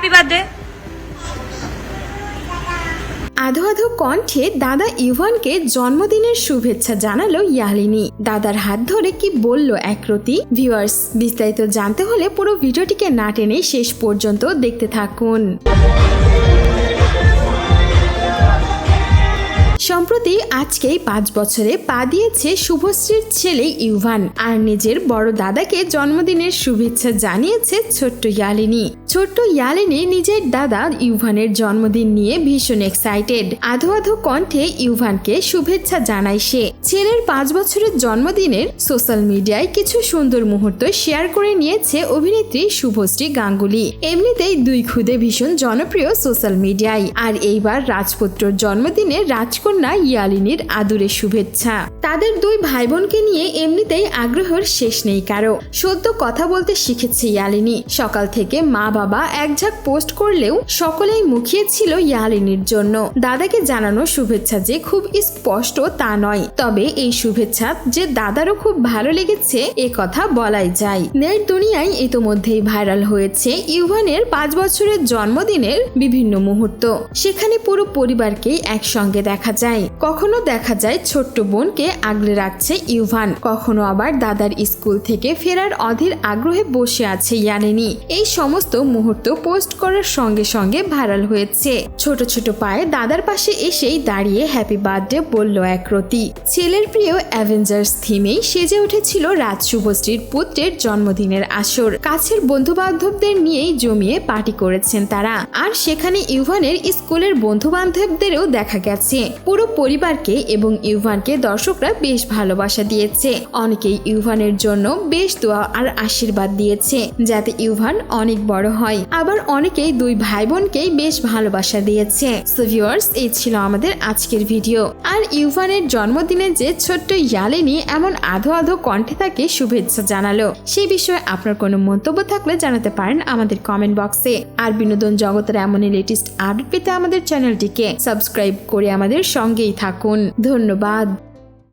Happy birthday আধো আধো কণ্ঠে দাদা ইভানকে জন্মদিনের শুভেচ্ছা জানালো ইয়ালিনী। দাদার হাত ধরে কি বলল একরতি ভিউয়ার্স বিস্তারিত জানতে হলে পুরো ভিডিওটিকে না টেনে শেষ পর্যন্ত দেখতে থাকুন। সম্প্রতি আজকেই পাঁচ বছরে পা দিয়েছে শুভশ্রীর ছেলে ইউভান আর নিজের বড় দাদাকে জন্মদিনের শুভেচ্ছা জানিয়েছে ছোট্ট ইয়ালিনী। ছোট্ট ইয়ালিনী নিজের দাদা ইউভানের জন্মদিন নিয়ে ভীষণ এক্সাইটেড আধো আধো কণ্ঠে ইউভানকে শুভেচ্ছা জানায় সে। ছেলের পাঁচ বছরের জন্মদিনের সোশ্যাল মিডিয়ায় কিছু সুন্দর মুহূর্ত শেয়ার করে নিয়েছে অভিনেত্রী শুভশ্রী গাঙ্গুলি। এমনিতেই দুই খুদে ভীষণ জনপ্রিয় সোশ্যাল মিডিয়ায় আর এইবার রাজপুত্রর জন্মদিনে রাজকন্যা ইয়ালিনীর আদুরে শুভেচ্ছা। তাদের দুই ভাই বোনকে নিয়ে এমনিতেই আগ্রহের শেষ নেই কারও। সদ্য কথা বলতে শিখেছে ইয়ালিনী। সকাল থেকে মা বাবা একঝাক পোস্ট করলেও সকলেই মুখিয়েছিল ইয়ালিনীর জন্য। দাদাকে জানানো শুভেচ্ছা যে খুব স্পষ্ট তা নয়। তবে এই শুভেচ্ছা যে দাদারও খুব ভালো লেগেছে, এ কথা বলাই যায়। নেট দুনিয়ায় ইতোমধ্যেই ভাইরাল হয়েছে ইউভানের পাঁচ বছরের জন্মদিনের বিভিন্ন মুহূর্ত। সেখানে পুরো পরিবারকেই একসঙ্গে দেখা যায়। কখনো দেখা যায় ছোট্ট বোনকে আগলে রাখছে ইউভান। কখনো আবার দাদার স্কুল থেকে ফেরার অধীর আগ্রহে বসে আছে ইয়ালিনী। এই সমস্ত মুহূর্ত পোস্ট করার সঙ্গে সঙ্গে ভাইরাল হয়েছে। ছোট ছোট পায়ে দাদার পাশে এসেই দাঁড়িয়ে হ্যাপি বার্থডে বলল একরতি ছেলের প্রিয় অ্যাভেঞ্জার্স থিমেই সেজে উঠেছিল রাজ শুভশ্রীর পুত্রের জন্মদিনের আসর। কাছের বন্ধু বান্ধবদের নিয়েই জমিয়ে পার্টি করেছেন তারা। আর সেখানে ইউভানের স্কুলের বন্ধু বান্ধবদেরও দেখা গেছে। পুরো পরিবারকে এবং ইউভানকে দর্শকরা বেশ ভালোবাসা দিয়েছে। অনেকেই ইউভানের জন্য বেশ দোয়া আর আশীর্বাদ দিয়েছে, যাতে ইউভান অনেক বড় হয়। আবার অনেকেই দুই ভাই বোনকেই বেশ ভালোবাসা দিয়েছে। সো ভিউয়ার্স এই ছিল আমাদের আজকের ভিডিও আর ইউভানের জন্মদিনে যে ছোট্ট ইয়ালিনী এমন আধো আধো কণ্ঠে তাকে শুভেচ্ছা জানালো। সেই বিষয়ে আপনার কোনো মন্তব্য থাকলে জানাতে পারেন আমাদের কমেন্ট বক্সে আর বিনোদন জগতের এমনই লেটেস্ট আপডেট পেতে আমাদের চ্যানেলটিকে সাবস্ক্রাইব করে আমাদের সঙ্গেই থাকুন। ধন্যবাদ।